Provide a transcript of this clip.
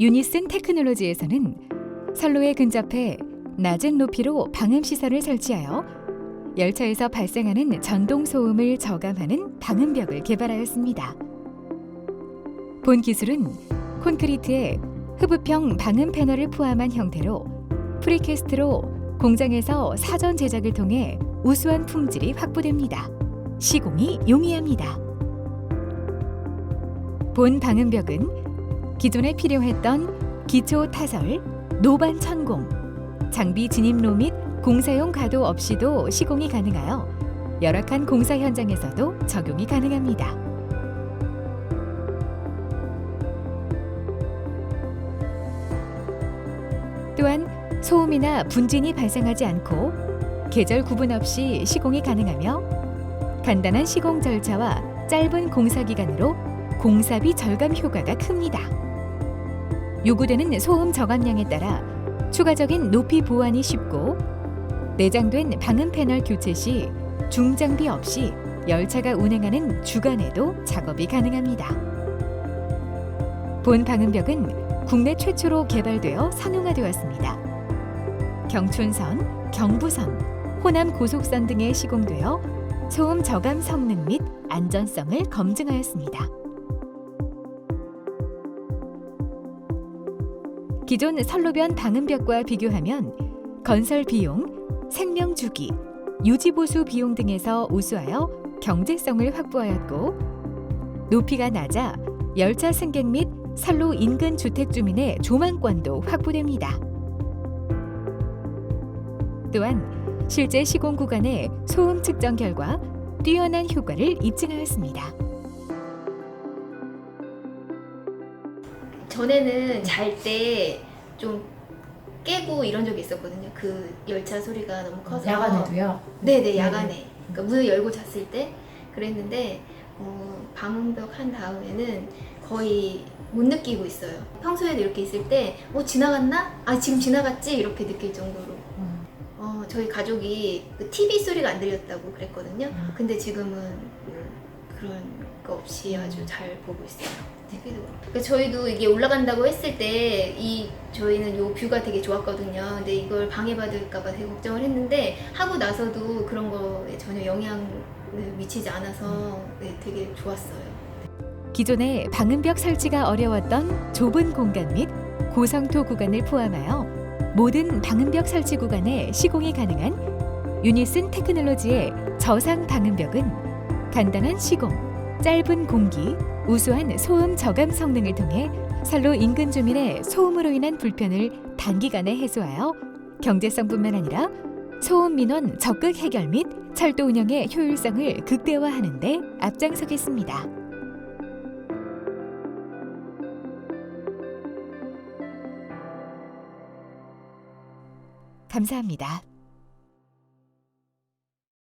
유니슨 테크놀로지에서는 선로에 근접해 낮은 높이로 방음 시설을 설치하여 열차에서 발생하는 전동 소음을 저감하는 방음벽을 개발하였습니다. 본 기술은 콘크리트에 흡입형 방음 패널을 포함한 형태로 프리캐스트로 공장에서 사전 제작을 통해 우수한 품질이 확보됩니다. 시공이 용이합니다. 본 방음벽은 기존에 필요했던 기초 타설, 노반 천공, 장비 진입로 및 공사용 가도 없이도 시공이 가능하여 열악한 공사 현장에서도 적용이 가능합니다. 또한 소음이나 분진이 발생하지 않고 계절 구분 없이 시공이 가능하며 간단한 시공 절차와 짧은 공사 기간으로 공사비 절감 효과가 큽니다. 요구되는 소음 저감량에 따라 추가적인 높이 보완이 쉽고 내장된 방음 패널 교체 시 중장비 없이 열차가 운행하는 주간에도 작업이 가능합니다. 본 방음벽은 국내 최초로 개발되어 상용화되었습니다. 경춘선, 경부선, 호남 고속선 등에 시공되어 소음 저감 성능 및 안전성을 검증하였습니다. 기존 선로변 방음벽과 비교하면 건설 비용, 생명 주기, 유지 보수 비용 등에서 우수하여 경제성을 확보하였고 높이가 낮아 열차 승객 및 선로 인근 주택 주민의 조망권도 확보됩니다. 또한 실제 시공 구간의 소음 측정 결과 뛰어난 효과를 입증하였습니다. 전에는 잘 때 좀 깨고 이런 적이 있었거든요. 그 열차 소리가 너무 커서. 야간에도요? 네네 야간에. 그러니까 문을 열고 잤을 때 그랬는데 어, 방음벽 한 다음에는 거의 못 느끼고 있어요. 평소에도 이렇게 있을 때 어 지나갔나? 아 지금 지나갔지? 이렇게 느낄 정도로. 음. 어, 저희 가족이 그 TV 소리가 안 들렸다고 그랬거든요. 음. 근데 지금은 음, 그런 거 없이 아주 잘 보고 있어요. 그러니까 저희도 이게 올라간다고 했을 때 이 저희는 요 뷰가 되게 좋았거든요. 근데 이걸 방해받을까봐 되게 걱정을 했는데 하고 나서도 그런 거에 전혀 영향을 미치지 않아서 네, 되게 좋았어요. 기존의 방음벽 설치가 어려웠던 좁은 공간 및 고성토 구간을 포함하여 모든 방음벽 설치 구간에 시공이 가능한 유니슨 테크놀로지의 저상 방음벽은 간단한 시공, 짧은 공기, 우수한 소음 저감 성능을 통해 선로 인근 주민의 소음으로 인한 불편을 단기간에 해소하여 경제성뿐만 아니라 소음 민원 적극 해결 및 철도 운영의 효율성을 극대화하는 데 앞장서겠습니다. 감사합니다.